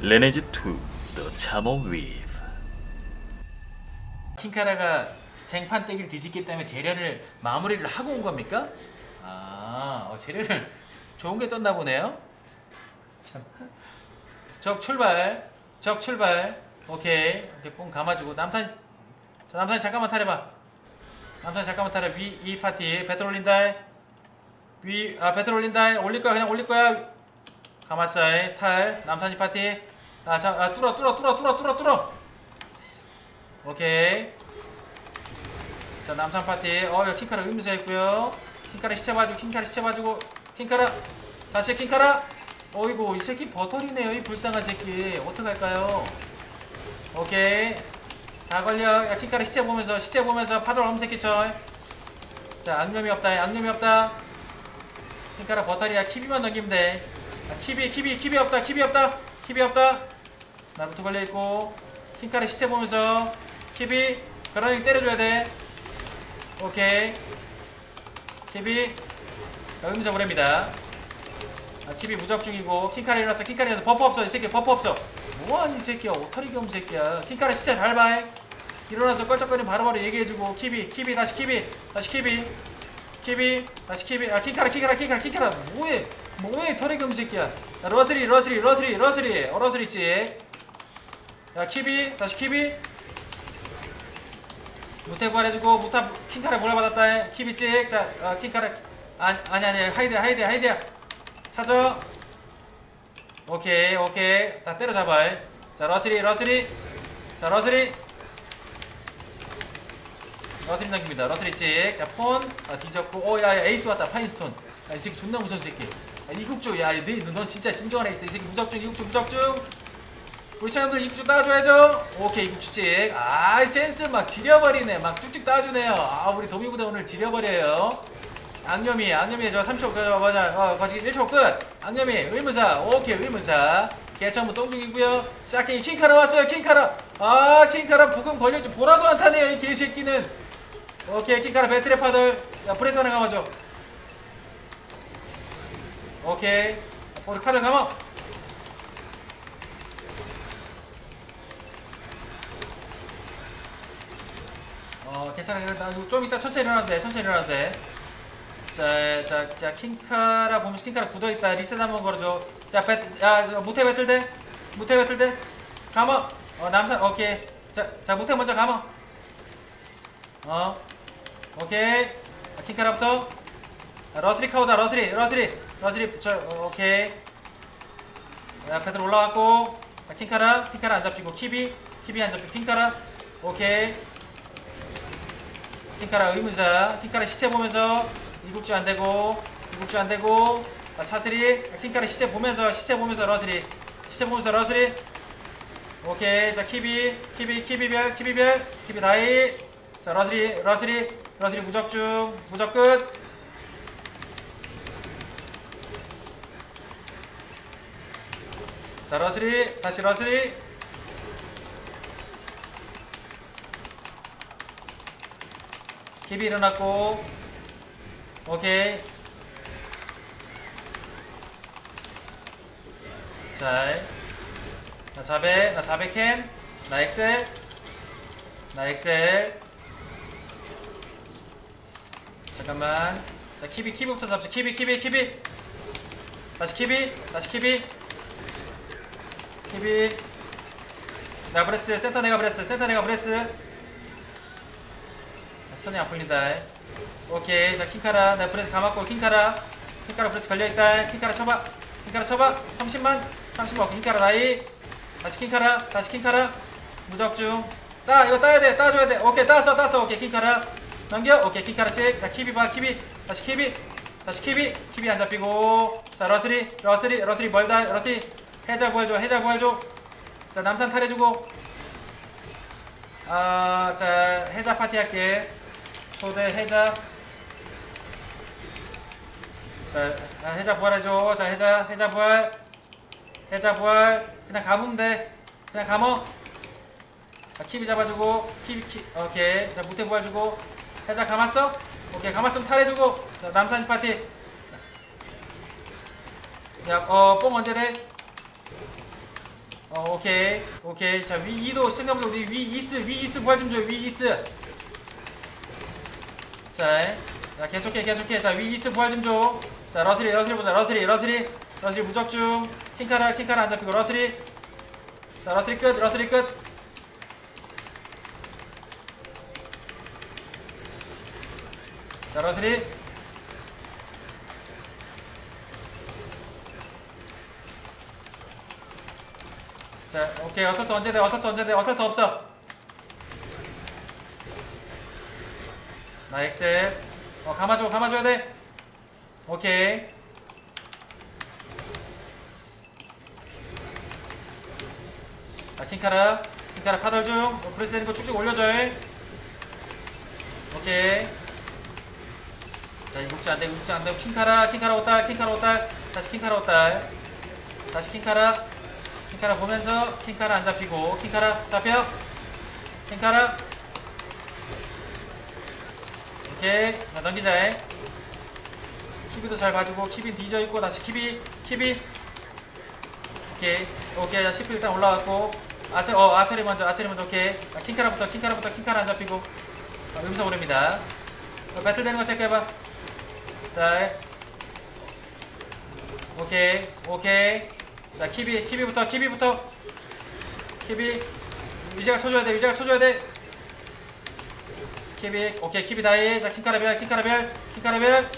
Lineage 2 The Weave 킹카라가 쟁판 떼기를 뒤집기 때문에 재련을 마무리를 하고 온 겁니까? 아, 어, 재련을 좋은 게 떴나 보네요. 참. 적 출발. 적 출발. 오케이. 이렇게 뽕 감아주고 남산. 자, 남산 잠깐만 타려봐. 남산 잠깐만 타려. 위, 이 파티 배틀 올린다. 위, 아 배틀 올린다. 올릴 거야. 그냥 올릴 거야. 가마사이 탈. 남산이 파티. 아, 자, 아, 뚫어, 뚫어, 뚫어, 뚫어, 뚫어, 뚫어. 오케이. 자 남산 파티. 어 여기 킹카라 의무사 있고요. 킹카라 시체 봐주고 킹카라 시체 봐주고 킹카라 다시 킹카라. 어이구 이 새끼 버터리네요 이 불쌍한 새끼 어떡할까요? 오케이 다 걸려 야 킹카라 시체 보면서 시체 보면서 파도 없는 새끼 쳐. 자 악념이 없다 악념이 없다. 킹카라 버터리야 키비만 넘기면 돼. 아, 키비 키비 키비 없다 키비 없다 키비 없다. 나부터 걸려 있고 킹카라 시체 보면서 키비 그러니 때려줘야 돼. 오케이. 키비 음성 보냅니다. 아, 키비 무적 중이고 킹카라 일어났어. 킹카라 일어났어. 버프 없어. 이 새끼 버프 없어. 뭐하니 이 새끼야. 오타리 겸 새끼야. 킹카라 진짜 잘 봐. 일어나서 껄쩍거리면 바로바로 얘기해주고 키비 키비 다시 키비 다시 키비 키비 다시 키비 아 킹카라 킹카라 킹카라 킹카라 뭐해 뭐해 털이 겸 새끼야. 야, 러스리 러스리 러스리 러스리 어 러스리 찍. 야 키비. 다시 키비. 무태 부활해주고 무타 킹카라 보내받았다. 키비 찍. 자 어, 킹카라 아, 아니 아니 하이드 하이드 하이드야 찾아. 오케이 오케이. 다 때려잡아 자 러스리 러스리. 자 러스리. 러스리 남깁니다. 러스리 찍자폰. 아, 뒤졌고. 오야야 에이스 왔다. 파인스톤. 야, 이 새끼 존나 무서운 새끼. 야, 이국주 야너넌 진짜 진정한 에이스. 이 새끼 무적중 이국주 무적중 우리 친구들 이국주 따줘야죠. 오케이 이국주 찍 아 센스 막 지려버리네. 막 쭉쭉 따주네요. 아 우리 도미부대 오늘 지려버려요. 악념이 악념이 저 3초 그 뭐냐 어 거시기 1초 끝. 악념이 의무사. 오케이 의무사. 개천부 똥중이고요. 샤킹 킹카라 왔어요. 킹카라. 아 킹카라 부금 걸려지. 보라도 안 타네요 이 개새끼는. 오케이 킹카라 배틀의 파들. 야 브레스 하나 감아줘. 오케이. 우리 카드 감아 어 괜찮아 괜찮아 나좀 이따 천천히 일어나도 돼 천천히 일어나도 돼 자, 자, 자, 킹카라 보면 킹카라 굳어있다. 리셋 한번 걸어줘. 자, 배, 야, 무태 배틀 돼? 무태 배틀 돼? 감어. 어, 남산, 오케이. 자, 자, 무태 먼저 감어. 어, 오케이. 자, 킹카라부터. 아, 러스리 카우다, 러스리, 러스리, 러스리, 저, 어, 오케이. 야, 배틀 올라왔고. 자, 킹카라, 킹카라 안 잡히고, 키비, 키비 안 잡히고, 킹카라. 오케이. 킹카라 의문사 킹카라 시체 보면서 이국주 안 되고 이국주 안 되고 아, 차스리 킹카라 시체 보면서 시체 보면서 러스리 시체 보면서 러스리 오케이 자 키비 키비 키비별 키비별 키비 다이. 자 러스리 러스리 러스리 무적중 무적 끝. 자, 러스리, 다시 러스리. 킵이 일어났고 오케이 자, 나 자배, 나 자배 캔, 나 엑셀, 나 엑셀. 잠깐만. 자, 키비, 키비부터 잡자. 키비, 키비, 키비. 다시 키비, 다시 키비. 키비. 나 브레스, 센터 내가 브레스, 센터 내가 브레스. 스턴이 안 풀린다. 오케이. 자, 킹카라. 나 브레스 감았고, 킹카라. 킹카라 브레스 걸려있다. 킹카라 쳐봐. 킹카라 쳐봐. 30만. 30만. 킹카라 나이. 다시 킹카라. 다시 킹카라. 무적중. 따, 이거 따야 돼. 따줘야 돼. 오케이. 따았어. 따았어. 오케이. 킹카라. 넘겨. 오케이. 킹카라 책. 자, 키비 봐. 키비. 다시 키비. 다시 키비. 키비 안 잡히고. 자, 러스리. 러스리. 러스리 멀다. 러스리. 해자 부활 줘. 해자 부활 줘. 자, 남산 탈해주고. 아, 자, 해자 파티 할게. 초대 해자. 자, 아, 해자 부활해줘. 자, 해자, 해자 부활. 해자 부활. 그냥 감으면 돼. 그냥 감어. 자, 키비 잡아주고. 키비, 키, 오케이. 자, 무태 부활주고. 해자 감았어? 오케이, 감았으면 탈해주고. 자, 남산 파티. 야, 어, 뽕 언제 돼? 어 오케이 오케이 자위 이도 생각보다 우리 위 이스 위 이스 부활 좀 줘요 위 이스 자, 자 계속해 계속해 자위 이스 부활 좀줘자 러슬이 러슬이 보자 러슬이 러슬이 러슬이 무적 중 킹카라 킹카라 안 잡히고 러슬이 자 러슬이 끝 러슬이 끝 자, 러슬이. 자, 오케이. 어설트 언제 돼? 어설트 언제 돼? 어설트 없어. 나 엑셀. 어, 감아줘, 감아줘야 돼. 오케이. 자, 킹카라. 킹카라 파덜 중. 어, 프레스 되는 거 쭉쭉 올려줘. 오케이. 자, 이국지 안 돼, 이국지 안 돼. 킹카라, 킹카라 오딸, 킹카라 오딸. 다시 킹카라 오딸. 다시 킹카라. 킹카라 보면서 킹카라 안 잡히고. 킹카라 잡혀. 킹카라. 오케이. 자, 넘기자. 해. 키비도 잘 봐주고. 키비 뒤져 있고. 다시 키비, 키비. 오케이. 오케이. 자, 10분 일단 올라왔고. 아차, 어, 아차리 먼저, 아차리 먼저. 오케이. 자, 킹카라부터, 킹카라부터, 킹카라 안 잡히고. 아, 여기서 오릅니다. 어, 배틀 되는 거 체크해봐. 자, 오케이, 오케이. 자, 키비, 키비부터, 키비부터. 키비. 유재가 쳐줘야 돼, 유재가 쳐줘야 돼. 키비, 오케이, 키비 다이. 자, 킹카라벨, 킹카라벨, 킹카라벨.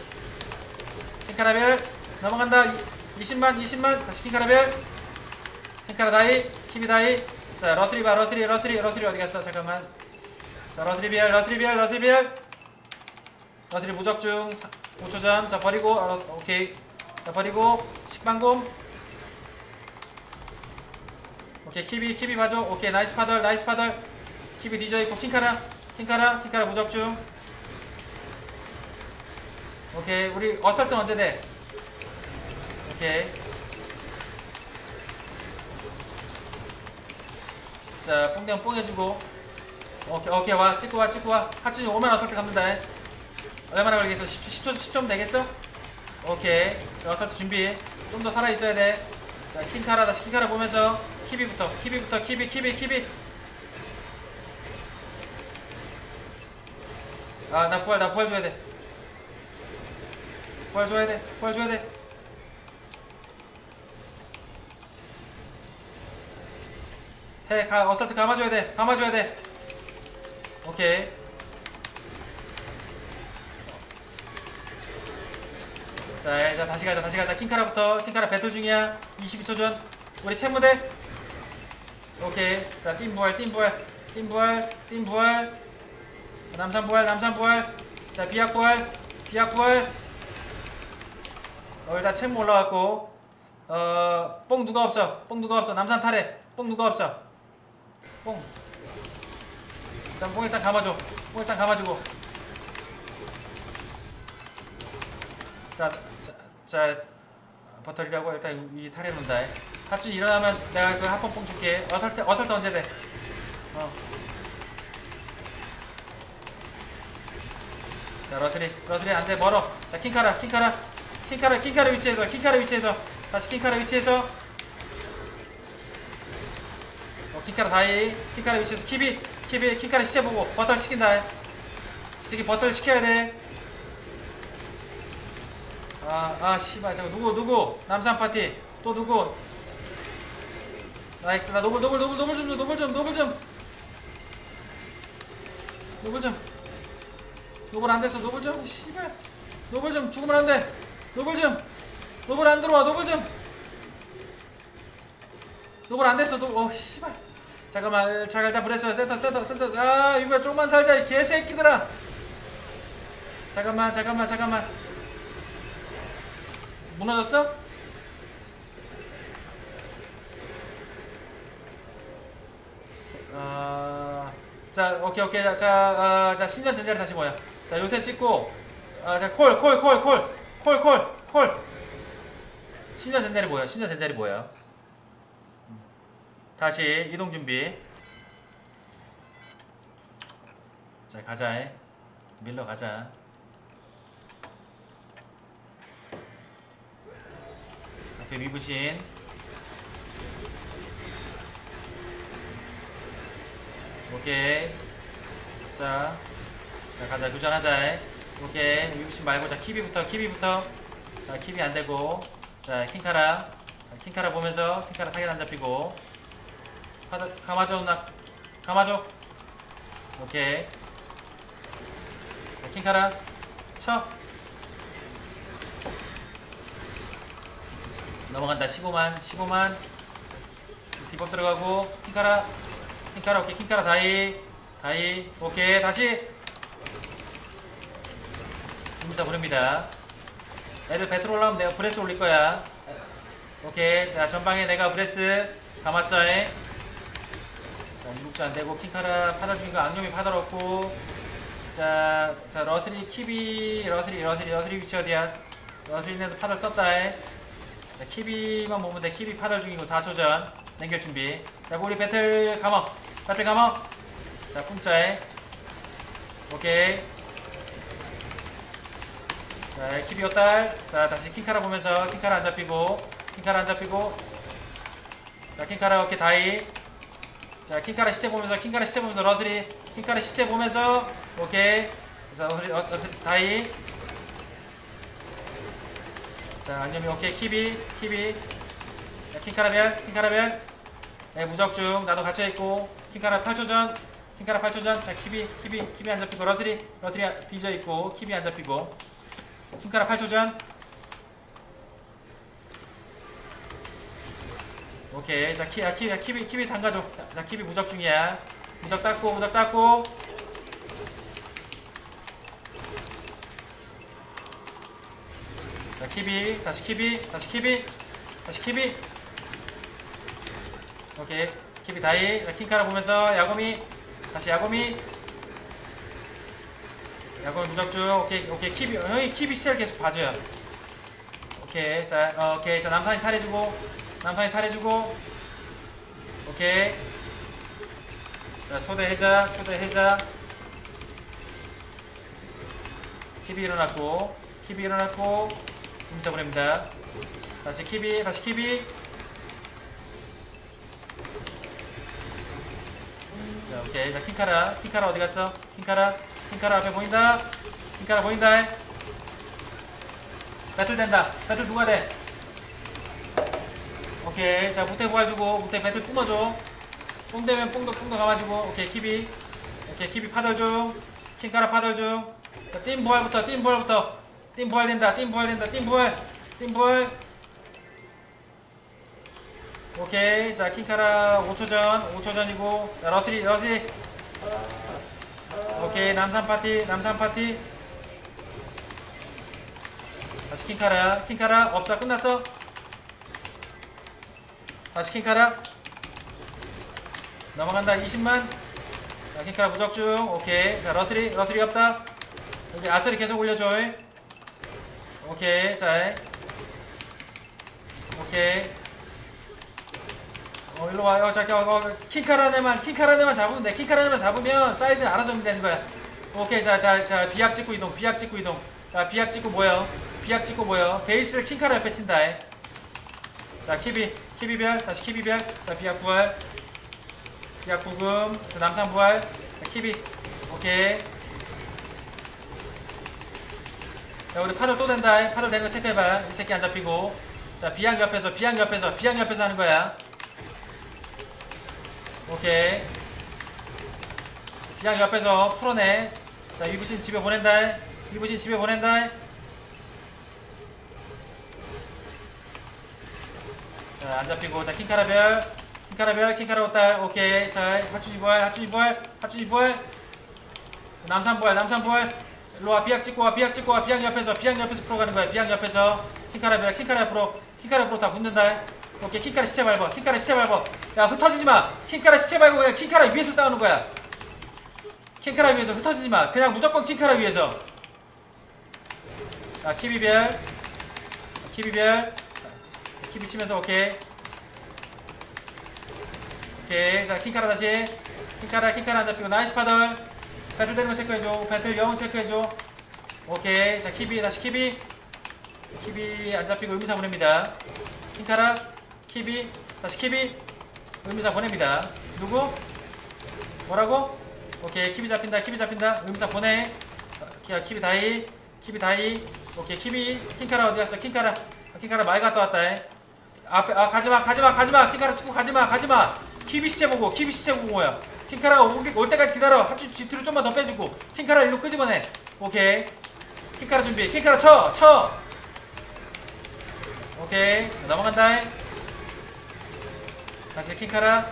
킹카라벨. 넘어간다. 20만, 20만. 다시 킹카라벨. 킹카라 다이. 키비 다이. 자, 러스리 봐, 러스리, 러스리, 러스리 어디 갔어? 잠깐만. 자, 러스리 비엘, 러스리 비엘, 러스리 비엘. 러스리 무적 중 5초 전. 자, 버리고. 아, 러스- 오케이. 자, 버리고. 식방곰. 오케이, 키비, 키비 봐줘. 오케이, 나이스 파덜, 나이스 파덜. 키비 뒤져 있고, 킹카라. 킹카라, 킹카라 무적 중. 오케이, 우리 어설트 언제 돼? 오케이. 자, 뽕대면 뽕해주고. 오케이, 오케이, 와, 찍고 와, 찍고 와. 하춘이 오면 어설트 갑니다. 얼마나 걸리겠어? 10초, 10초, 10초 되겠어? 오케이. 자, 어설트 준비. 좀 더 살아있어야 돼. 자, 킹카라, 다시 킹카라 보면서. 키비부터, 키비부터, 키비, 키비, 키비. 아, 나 부활, 나 부활 줘야 돼. 부활 줘야 돼. 부활 줘야 돼. 해, 가, 어설트 감아줘야 돼. 감아줘야 돼. 오케이. 자, 자 다시 가자, 다시 가자. 킹카라부터. 킹카라 배틀 중이야. 22초 전. 우리 채무대. 오케이. 자, 띵 부활, 띵 부활, 띵 부활, 띵 부활. 남산 부활, 남산 부활. 자, 비약 부활, 비약 부활. 어, 일단 채무 올라왔고. 어, 뽕 누가 없어? 뽕 누가 없어? 남산 탈해. 뽕 누가 없어? 뽕. 자, 뽕 일단 감아줘. 뽕 일단 감아주고. 자, 자, 자 버터리라고 일단 위 탈해 놓는다. 하춘 일어나면 내가 그 한번 뽕 줄게. 어설트, 어설트 언제 돼? 어. 자, 러스리, 러스리 안 돼, 멀어. 자, 킹카라, 킹카라, 킹카라, 킹카라 위치에서, 킹카라 위치에서, 다시 킹카라 위치에서. 어, 킹카라 다이, 킹카라 위치에서 키비, 키비, 킹카라 시체 보고 버터 시킨다. 지금 버터를 시켜야 돼. 아, 아, 씨발, 저거 누구, 누구? 남산 파티. 또 누구? 나이스, 나 노블, 노블, 노블, 노블 좀, 줘, 노블 좀, 노블 좀. 노블 좀. 노블 안 됐어, 노블 좀. 씨발. 노블 좀, 죽으면 안 돼. 노블 좀. 노블 안 들어와, 노블 좀. 노블 안 됐어, 노블. 어, 씨발. 잠깐만, 잠깐 일단 브레스 센터, 센터, 센터. 아, 이거야, 조금만 살자, 이 개새끼들아. 잠깐만, 잠깐만, 잠깐만. 무너졌어? 아, 자, 오케이, 오케이. 자, 자, 아, 자 신전 전자를 다시 모여. 자, 요새 찍고, 아, 자, 콜, 콜, 콜, 콜, 콜, 콜, 콜. 신전 전자리 모여. 신전 전자리 모여. 다시 이동 준비. 자, 가자. 밀러 가자. 앞에 위부신 오케이. 자, 자 가자 교전하자. 오케이. 유부신 말고 자 키비부터 키비부터. 자 키비 안 되고. 자 킹카라. 자, 킹카라 보면서 킹카라 타겟 안 잡히고. 하다 감아줘 나 감아줘. 오케이. 자, 킹카라 쳐. 넘어간다 15만 15만 디법 들어가고 킹카라 킹카라 오케이 킹카라 다이 다이 오케이 다시 문 자 보냅니다 애들 배틀 올라오면 내가 브레스 올릴 거야 오케이 자 전방에 내가 브레스 가마사에 자 이국자 안 되고 킹카라 파달 중인 거 악령이 파달 없고 자, 자 러슬이 키비 러슬이 러슬이 러슬이 위치 어디야 러슬이네도 파달 썼다 해 자, 키비만 보면 돼. 키비 파달 중이고 4초 전. 냉결 준비. 자, 우리 배틀 감어. 배틀 감어. 자, 뿜짜에. 오케이. 자, 키비 오 딸. 자, 다시 킹카라 보면서 킹카라 안 잡히고. 킹카라 안 잡히고. 자, 킹카라 오케이 다이. 자, 킹카라 시체 보면서 킹카라 시체 보면서 러슬이. 킹카라 시체 보면서 오케이. 자, 러슬이, 어, 러슬이 다이. 자, 안녕히 오케이 키비 키비 자, 킹카라벨 킹카라벨 네 무적중 나도 갇혀 있고 킹카라 8초 전 킹카라 8초 전 자 키비 키비 키비 안 잡히고 러슬이 러슬이 뒤져 있고 키비 안 잡히고 킹카라 8초 전 오케이. 자 키, 아, 키, 아, 키비 키비 담가줘. 자 키비 무적 중이야. 무적 닦고 무적 닦고. 자 키비. 다시 키비 다시 키비 다시 키비. 오케이. 키비 다이. 자, 킹카라 보면서 야고미. 다시 야고미 야고미 무적중 오케이 오케이 키비 형이 키비 시절 계속 봐줘요 오케이 자 어, 오케이 자 남산이 탈해주고 남산이 탈해주고 오케이 자 초대 해자 초대 해자 키비 일어났고 키비 일어났고 인사 보냅니다. 다시 키비, 다시 키비. 자, 오케이. 자, 킹카라. 킹카라 어디 갔어? 킹카라. 킹카라 앞에 보인다. 킹카라 보인다. 배틀 된다. 배틀 누가 돼? 오케이. 자, 무태 부활 주고, 무태 배틀 뿜어줘. 뽕 되면 뽕도 뽕도 감아주고. 오케이, 키비. 오케이, 키비 파덜 중. 킹카라 파덜 중. 자, 띵 부활부터, 띵 부활부터. 띵 부활 된다. 띵 부활 된다. 띵 부활. 띵 부활. 오케이. 자, 킹카라 5초 전. 5초 전이고. 자, 러트리, 러트리. 오케이. 남산 파티. 남산 파티. 다시 킹카라. 킹카라. 업사 끝났어. 다시 킹카라. 넘어간다. 20만. 자, 킹카라 무적 중. 오케이. 자, 러스리. 러스리 없다. 여기 아처리 계속 올려줘. 오케이 자 오케이 어 일로 와요. 자 어, 어, 킹카라네만 킹카라네만 잡으면 돼. 킹카라네만 잡으면 사이드는 알아서 정리되는 거야. 오케이 자 자 자 비약 찍고 이동 비약 찍고 이동. 자 비약 찍고 모여. 비약 찍고 모여. 베이스를 킹카라 옆에 친다. 해. 자 키비 키비별. 다시 키비별. 자 비약 부활. 비약 부금. 자, 남산 부활. 자, 키비. 오케이. 자 우리 파도 또 된다. 파도 된거 체크해봐 이 새끼 안 잡히고. 자 비양 옆에서 비양 옆에서 비양 옆에서 하는 거야 오케이. 비양 옆에서 풀어내. 자 이부신 집에 보낸다 이부신 집에 보낸다 자 안 잡히고. 자 킹카라별 킹카라별 킹카라 오딸. 오케이. 자 하춘이 부활 하춘이 부활 하춘이 부활 남산 부활 남산 부활 일로 와 비약 찍고 와 비약 찍고 와. 비약 옆에서 비약 옆에서 풀어가는 거야. 비약 옆에서. 킹카라 비약 킹카라 옆으로 킹카라 옆으로 다 붙는다 오케이 킹카라 시체 밟아. 킹카라 시체 밟아. 야 흩어지지 마. 킹카라 시체 밟고 그냥 킹카라 위에서 싸우는 거야. 킹카라 위에서 흩어지지 마. 그냥 무조건 킹카라 위에서. 자 키비별. 키비별. 키비 치면서 오케이. 오케이 자 킹카라 다시. 킹카라 킹카라 안 잡히고. 나이스 파덜 배틀 되는 거 체크해줘. 배틀 영웅 체크해줘. 오케이 자 키비 다시 키비. 키비 안 잡히고 의미사 보냅니다. 킹카라 키비 다시 키비. 의미사 보냅니다. 누구? 뭐라고? 오케이 키비 잡힌다 키비 잡힌다. 음사 보내. 어, 키- 키비 다이 키비 다이. 오케이 키비. 킹카라 어디 갔어? 킹카라. 아, 킹카라 많이 갔다 왔다 해. 앞에 아 가지마 가지마 가지마. 킹카라 찍고 가지마 가지마. 키비 시체 보고 키비 시체 보고 뭐야 킹카라가 올, 올 때까지 기다려. 합주 뒤로 좀만 더 빼주고. 킹카라 일로 끄집어내. 오케이. 킹카라 준비. 킹카라 쳐쳐. 오케이. 넘어간다 해. 다시 킹카라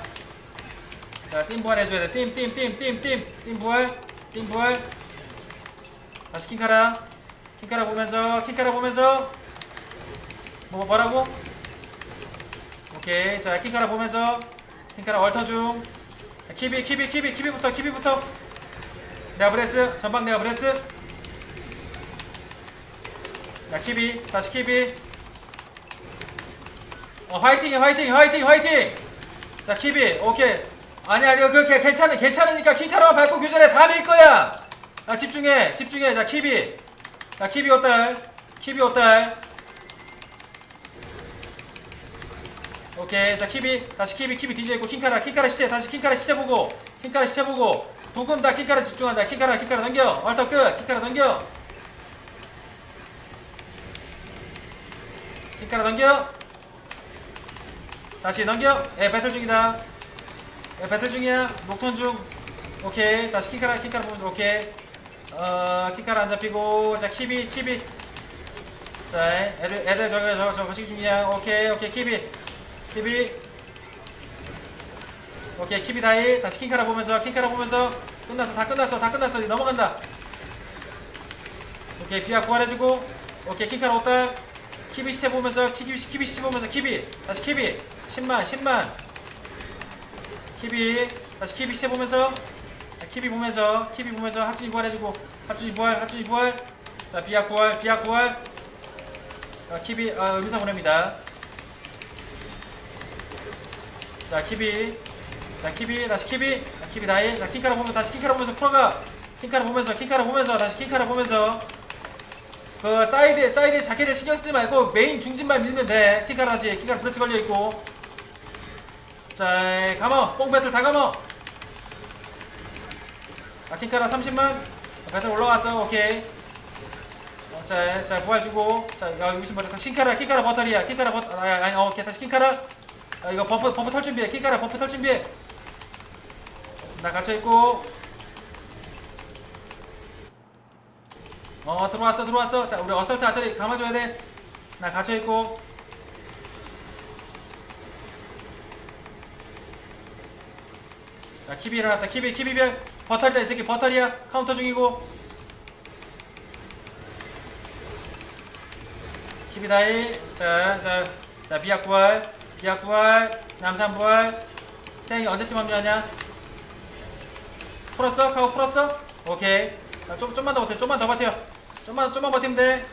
자, 팀 부활 해줘야 돼. 팀, 팀, 팀, 팀, 팀, 팀 부활, 팀 부활. 다시 킹카라, 킹카라 보면서, 킹카라 보면서. 뭐 뭐라고? 오케이, 자, 킹카라 보면서, 킹카라 얼터 중. 자, 키비, 키비, 키비, 키비부터, 키비부터. 내가 브레스, 전방 내가 브레스. 자, 키비, 다시 키비. 어, 화이팅, 화이팅, 화이팅, 화이팅. 자, 키비, 오케이. 아니, 아니, 그, 그, 괜찮으, 괜찮으니까 킹카라만 밟고 교전해. 다 밀 거야! 아, 집중해, 집중해. 자, 키비. 자, 키비 5달키비 5달 오케이. 자, 키비. 다시 키비, 키비 뒤져 있고, 킹카라, 킹카라 시체. 다시 킹카라 시체 보고, 킹카라 시체 보고. 두분 다 킹카라 집중한다. 킹카라, 킹카라 넘겨. 얼터 끝. 킹카라 넘겨. 킹카라 넘겨. 다시 넘겨. 예, 배틀 중이다. 예, 배틀 중이야. 녹턴 중. 오케이. 다시 키카라, 키카라 보면 오케이. 어, 키카라 안 잡히고. 자, 키비, 키비. 자, 애들, 애들 저거, 저거, 저거 거시기 중이야. 오케이, 오케이, 키비. 키비. 오케이, 키비 다이. 다시 킹카라 보면서, 킹카라 보면서. 끝났어, 다 끝났어, 다 끝났어. 넘어간다. 오케이, 비약 구활해주고. 오케이, 킹카라 옷달. 키비 시체 보면서, 키비, 키비 시체 보면서, 키비. 다시 키비. 10만, 10만. 키비 다시 키비 시체 보면서. 자, 키비 보면서 키비 보면서 합준이 부활해주고 합준이 부활 합준이 부활. 자 비약 부활 비약 부활. 자 키비 아 의사 보냅니다. 자 키비. 자 키비 다시 키비. 자 키비 다이 자 킹카라 보면서 다시 킹카라 보면서 풀어가. 킹카라 보면서 킹카라 보면서 다시 킹카라 보면서. 그 사이드 사이드 자켓에 신경 쓰지 말고 메인 중진만 밀면 돼. 킹카라 다시 킹카라 브레스 걸려 있고 자, 감어. 뽕 배틀 다 감어. 아킹카라 30만. 배틀 올라왔어. 오케이. 어, 자, 자, 부활 주고. 자, 야, 여기서 버터. 킹카라, 킹카라 버터리야. 킹카라 버터. 아, 아니, 어, 오케이. 다시 킹카라. 아, 이거 버프, 버프 털 준비해. 킹카라 버프 털 준비해. 나 갇혀있고. 어, 들어왔어, 들어왔어. 자, 우리 어설트 아처리 감아줘야 돼. 나 갇혀있고. 자, 키비 일어났다. 키비, 키비별. 버털이다, 이 새끼. 버털이야. 카운터 중이고. 키비다이. 자, 자, 자, 비약 부활. 비약 부활. 남산 부활. 태양이 언제쯤 합류하냐? 풀었어? 카고 풀었어? 오케이. 자, 좀, 좀만 더 버텨. 좀만 더 버텨. 좀만, 좀만 버티면 돼.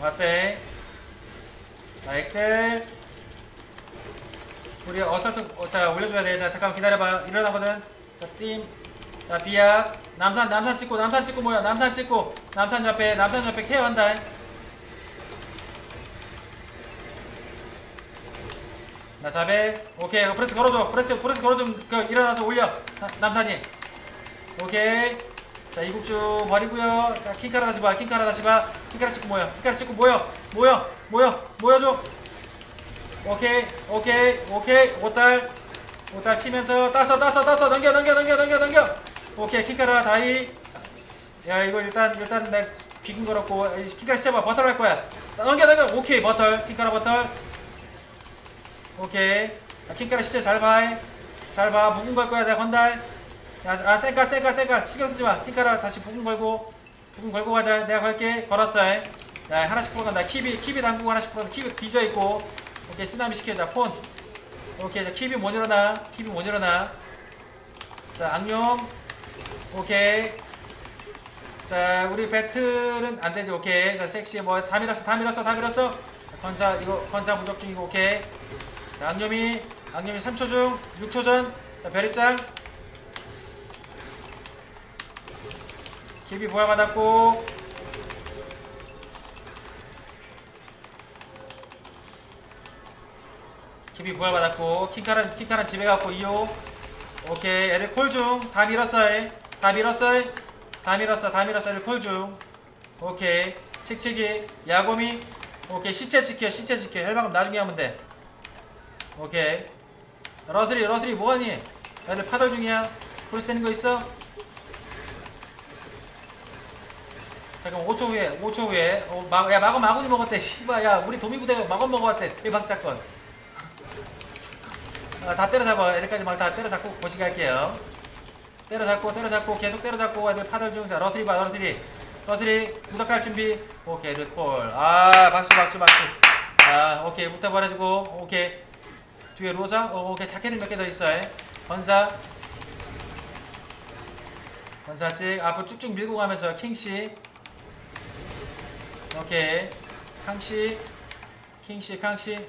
왔대. 자, 엑셀. 우리 어설트, 어, 자, 올려줘야 돼. 자, 잠깐만 기다려봐. 일어나거든. 자, 팀. 자, 비약. 남산, 남산 찍고, 남산 찍고 뭐야? 남산 찍고. 남산 옆에, 남산 옆에 케어한다. 나 잡에. 오케이. 그 프레스 걸어줘. 프레스, 프레스 걸어줘. 그, 일어나서 올려. 나- 남산이. 오케이. 자, 이국주 버리고요. 자, 킹카라 다시 봐. 킹카라 다시 봐. 킹카라 찍고 모여. 킹카라 찍고 모여. 모여. 모여. 모여줘. 오케이. 오케이. 오케이. 오달. 오달 치면서 따서 따서 따서 넘겨 넘겨 넘겨 넘겨 넘겨. 오케이. 킹카라 다이. 야, 이거 일단 일단 내 귀근 걸었고 이 킹카라 시작봐. 버터 할 거야. 넘겨 넘겨. 오케이. 버터. 킹카라 버터. 오케이. 아, 킹카라 시체 잘 봐. 잘 봐. 묵은 걸 거야. 내가 건달. 야, 아, 쌩까, 쌩까, 쌩까. 신경 쓰지 마. 킹카라 다시 부금 걸고, 부금 걸고 가자. 내가 걸게. 걸었어. 야, 하나씩 풀어간다. 키비, 키비 당구고 하나씩 풀어간다. 키비 뒤져있고. 오케이, 쓰나미 시켜 자. 폰. 오케이, 자, 키비 못 일어나. 키비 못 일어나. 자, 악룡. 오케이. 자, 우리 배틀은 안 되지. 오케이. 자, 섹시 뭐, 다 밀었어. 다 밀었어. 다 밀었어. 자, 건사, 이거, 건사 부족 중이고, 오케이. 자, 악룡이, 악룡이 3초 중, 6초 전. 자, 베리짱. KB 부활받았고 키비 부활받았고 킹카란 킹카란 집에 갔고 이호 오케이 애들 콜 중 다 밀었어 다 밀었어 다 밀었어 다 밀었어. 애들 콜 중. 오케이. 칙칙이. 야곰이 오케이 시체 지켜 시체 지켜. 헬방금 나중에 하면 돼. 오케이. 러슬이 러슬이 뭐하니? 애들 파덜 중이야. 불스 되는 거 있어? 잠깐 5초 후에 5초 후에. 어, 마, 야 마건 마군이 먹었대. 씨발 야 우리 도미부대가 마건 먹어왔대. 대박 사건 아, 다 때려잡아. 애들까지 막 다 때려잡고 고시게 할게요. 때려잡고 때려잡고 계속 때려잡고 애들 파덜 중자 러슬이 봐 러슬이. 러슬이 무덕할 준비. 오케이 애들 콜 아 박수 박수 박수. 아 오케이 무덕 버려주고. 오케이. 뒤에 로사 어, 오케이. 자켓은 몇개 더 있어 에. 건사. 건사 찍. 앞으로 쭉쭉 밀고 가면서 킹씨. 오케이. 캉씨. 킹씨 캉씨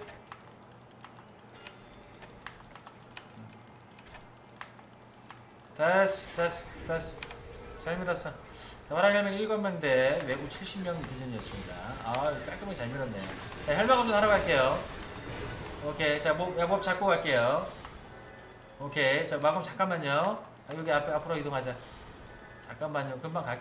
됐어 됐어 됐어. 잘 밀었어. 대화랑 혈맹 7명대 외국 70명 기준이었습니다. 아 깔끔하게 잘 밀었네. 자 혈맹 검증 하러 갈게요. 오케이 자 목, 야, 목 잡고 갈게요. 오케이 자 마검 잠깐만요. 아, 여기 앞에 앞으로 이동하자. 잠깐만요. 금방 갈게요